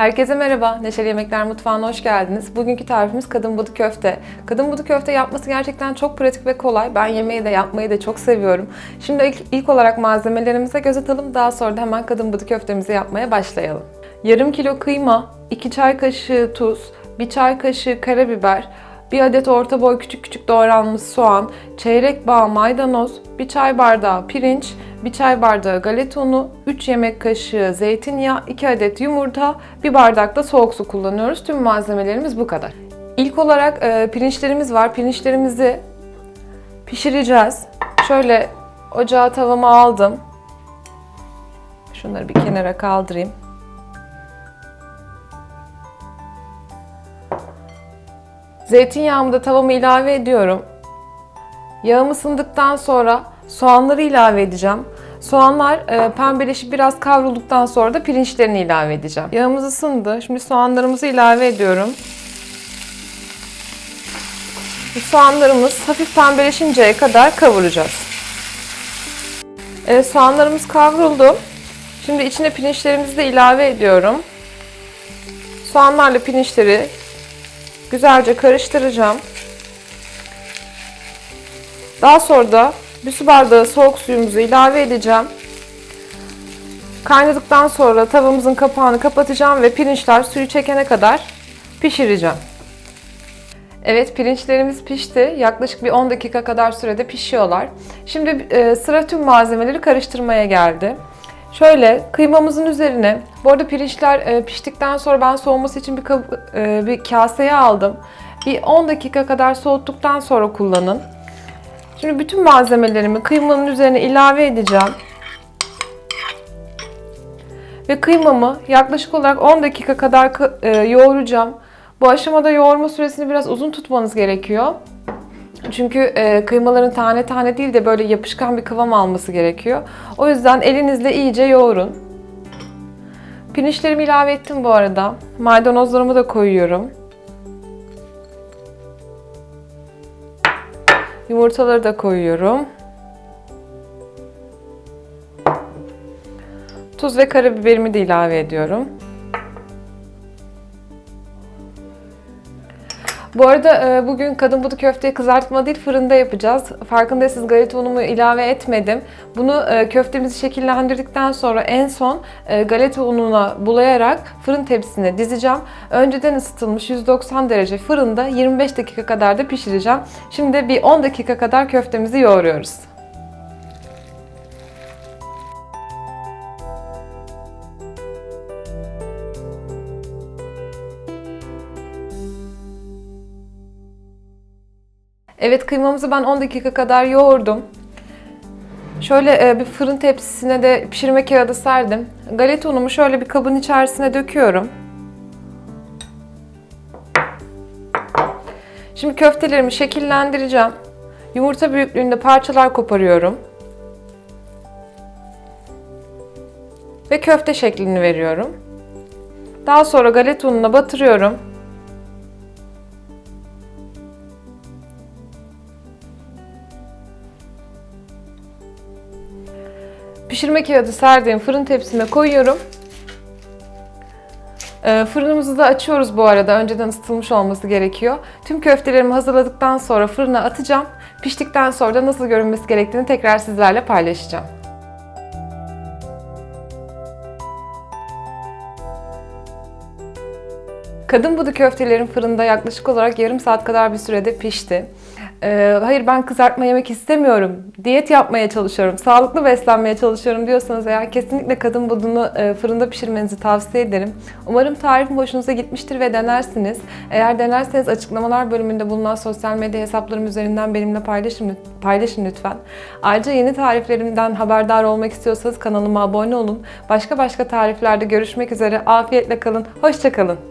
Herkese merhaba, Neşeli Yemekler Mutfağı'na hoş geldiniz. Bugünkü tarifimiz kadın budu köfte. Kadın budu köfte yapması gerçekten çok pratik ve kolay. Ben yemeği de yapmayı da çok seviyorum. Şimdi ilk, ilk olarak malzemelerimize göz atalım. Daha sonra da hemen kadın budu köftemizi yapmaya başlayalım. Yarım kilo kıyma, 2 çay kaşığı tuz, 1 çay kaşığı karabiber, 1 adet orta boy küçük küçük doğranmış soğan, çeyrek bağ maydanoz, 1 çay bardağı pirinç, 1 çay bardağı galeta unu, 3 yemek kaşığı zeytinyağı, 2 adet yumurta, 1 bardak da soğuk su kullanıyoruz. Tüm malzemelerimiz bu kadar. İlk olarak e, pirinçlerimiz var. Pirinçlerimizi pişireceğiz. Şöyle ocağa tavamı aldım. Şunları bir kenara kaldırayım. Zeytinyağımı da tavama ilave ediyorum. Yağım ısındıktan sonra soğanları ilave edeceğim. Soğanlar e, pembeleşip biraz kavrulduktan sonra da pirinçlerini ilave edeceğim. Yağımız ısındı. Şimdi soğanlarımızı ilave ediyorum. Bu soğanlarımız hafif pembeleşinceye kadar kavuracağız. Evet, soğanlarımız kavruldu. Şimdi içine pirinçlerimizi de ilave ediyorum. Soğanlarla pirinçleri güzelce karıştıracağım. Daha sonra da bir su bardağı soğuk suyumuzu ilave edeceğim. Kaynadıktan sonra tavamızın kapağını kapatacağım ve pirinçler suyu çekene kadar pişireceğim. Evet pirinçlerimiz pişti. Yaklaşık bir 10 dakika kadar sürede pişiyorlar. Şimdi e, sıra tüm malzemeleri karıştırmaya geldi. Şöyle kıymamızın üzerine, bu arada pirinçler e, piştikten sonra ben soğuması için bir, kab- e, bir kaseye aldım. Bir 10 dakika kadar soğuttuktan sonra kullanın. Şimdi bütün malzemelerimi kıymanın üzerine ilave edeceğim. Ve kıymamı yaklaşık olarak 10 dakika kadar e, yoğuracağım. Bu aşamada yoğurma süresini biraz uzun tutmanız gerekiyor. Çünkü e, kıymaların tane tane değil de böyle yapışkan bir kıvam alması gerekiyor. O yüzden elinizle iyice yoğurun. Pirinçlerimi ilave ettim bu arada. Maydanozlarımı da koyuyorum. Yumurtaları da koyuyorum. Tuz ve karabiberimi de ilave ediyorum. Bu arada e, bugün kadın budu köfteyi kızartma değil fırında yapacağız. Farkındaysanız galeta unumu ilave etmedim. Bunu e, köftemizi şekillendirdikten sonra en son e, galeta ununa bulayarak fırın tepsisine dizeceğim. Önceden ısıtılmış 190 derece fırında 25 dakika kadar da pişireceğim. Şimdi bir 10 dakika kadar köftemizi yoğuruyoruz. Evet kıymamızı ben 10 dakika kadar yoğurdum. Şöyle e, bir fırın tepsisine de pişirme kağıdı serdim. Galeta unumu şöyle bir kabın içerisine döküyorum. Şimdi köftelerimi şekillendireceğim. Yumurta büyüklüğünde parçalar koparıyorum. Ve köfte şeklini veriyorum. Daha sonra galeta ununa batırıyorum. Pişirme kağıdı serdiğim fırın tepsime koyuyorum. Ee, fırınımızı da açıyoruz bu arada. Önceden ısıtılmış olması gerekiyor. Tüm köftelerimi hazırladıktan sonra fırına atacağım. Piştikten sonra da nasıl görünmesi gerektiğini tekrar sizlerle paylaşacağım. Kadın budu köftelerin fırında yaklaşık olarak yarım saat kadar bir sürede pişti. Ee, hayır ben kızartma yemek istemiyorum, diyet yapmaya çalışıyorum, sağlıklı beslenmeye çalışıyorum diyorsanız eğer kesinlikle kadın budunu e, fırında pişirmenizi tavsiye ederim. Umarım tarifim hoşunuza gitmiştir ve denersiniz. Eğer denerseniz açıklamalar bölümünde bulunan sosyal medya hesaplarım üzerinden benimle paylaşın, paylaşın lütfen. Ayrıca yeni tariflerimden haberdar olmak istiyorsanız kanalıma abone olun. Başka başka tariflerde görüşmek üzere. Afiyetle kalın, hoşçakalın.